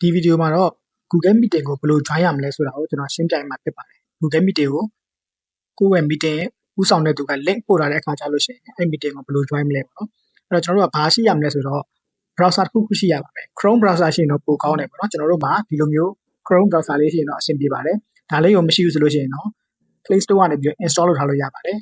ဒီဗီဒီယိုမှာတော့ Google Meeting ကိုဘယ်လို join ရမလဲဆိုတာကိုကျွန်တော်ရှင်းပြမှာဖြစ်ပါတယ် Google Meeting ကိုကိုယ့်ရဲ့ meeting ဥဆောင်တဲ့သူက link ပို့ထားတဲ့အခါကျလို့ရှိရင်အဲ့ meeting ကိုဘယ်လို join မလဲပေါ့နော်အဲ့တော့ကျွန်တော်တို့ကဘာရှိရမလဲဆိုတော့ browser တစ်ခုခုရှိရပါမယ် Chrome browser ရှိရင်တော့ပိုကောင်းတယ်ပေါ့နော်ကျွန်တော်တို့မှာဒီလိုမျိုး Chrome browser လေးရှိရင်တော့အဆင်ပြေပါတယ်ဒါလေးကိုမရှိဘူးဆိုလို့ရှိရင်တော့ Play Store ကနေပြီးတော့ install လုပ်ထားလို့ရပါတယ်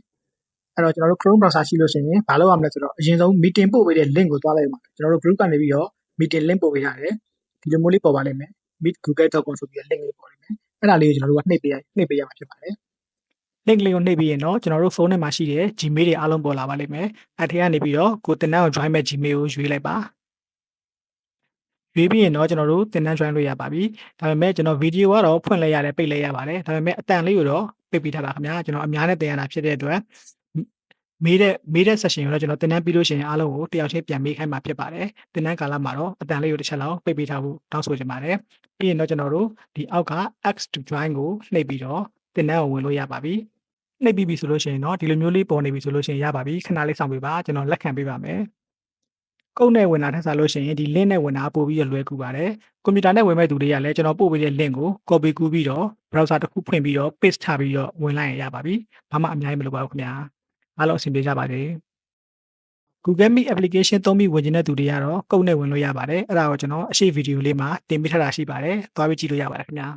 အဲ့တော့ကျွန်တော်တို့ Chrome browser ရှိလို့ရှိရင်ဘာလုပ်ရမလဲဆိုတော့အရင်ဆုံး meeting ပို့ပေးတဲ့ link ကိုသွားလိုက်ပါကျွန်တော်တို့ group ကနေပြီးတော့ meeting link ပို့ပေးရတယ် ဒီလိုမျိုးလေးပေါ်ပါလိမ့်မယ် meetgoogle.com ဆိုပြီးတော့ link လေးပေါ်လိမ့်မယ်အဲ့ဒါလေးကိုကျွန်တော်တို့ကနှိပ်ပေးရနှိပ်ပေးရမှာဖြစ်ပါတယ် link လေးကိုနှိပ်ပြီးရင်တော့ကျွန်တော်တို့ဖုန်းထဲမှာရှိတဲ့ Gmail တွေအားလုံးပေါ်လာပါလိမ့်မယ်အဲ့ထဲကနေပြီးတော့ကိုတင်တန်းကို join မဲ့ Gmail ကိုရွေးလိုက်ပါရွေးပြီးရင်တော့ကျွန်တော်တို့တင်တန်း join လို့ရပါပြီဒါပေမဲ့ကျွန်တော်ဗီဒီယိုကတော့ဖွင့်လိုက်ရတယ်ပိတ်လိုက်ရပါတယ်ဒါပေမဲ့အတန်လေးကိုတော့ပိတ်ပြီးထားတာခင်ဗျာကျွန်တော်အများနဲ့တင်ရတာဖြစ်တဲ့အတွက် မေးတဲ့မေးတဲ့ session ကိုတော့ကျွန်တော်တင်တန်းပြီးလို့ရှိရင်အားလုံးကိုတယောက်ချင်းပြန်မေးခိုင်းမှာဖြစ်ပါတယ်တင်တန်းကာလမှာတော့အတန်လေးကိုတစ်ချက်လောက်ပိတ်ပေးထားဖို့တောင်းဆိုချင်ပါတယ်ပြီးရင်တော့ကျွန်တော်တို့ဒီအောက်က X to join ကိုနှိပ်ပြီးတော့တင်တန်းကိုဝင်လို့ရပါပြီနှိပ်ပြီးပြီဆိုလို့ရှိရင်တော့ဒီလိုမျိုးလေးပေါ်နေပြီဆိုလို့ရှိရင်ရပါပြီခဏလေးစောင့်ပေးပါကျွန်တော်လက်ခံပေးပါမယ်ကုန်းနဲ့ဝင်တာထက်စားလို့ရှိရင်ဒီ link နဲ့ဝင်တာပို့ပြီးရလွယ်ကူပါတယ်ကွန်ပျူတာနဲ့ဝင်မဲ့သူတွေကလည်းကျွန်တော်ပို့ပေးတဲ့ link ကို copy ကူးပြီးတော့ browser တစ်ခုဖွင့်ပြီးတော့ paste ချပြီးတော့ဝင်လိုက်ရင်ရပါပြီဘာမှအများကြီးမလိုပါဘူးခင်ဗျာ အားလုံးအဆင်ပြေကြပါစေ Google Meet application သုံးပြီးဝင်ကျင်တဲ့သူတွေကတော့ကုန်းနဲ့ဝင်လို့ရပါတယ်အဲ့ဒါကိုကျွန်တော်အရှိဗီဒီယိုလေးမှာတင်ပြထားတာရှိပါတယ်သွားပြီးကြည့်လို့ရပါတယ်ခင်ဗျာ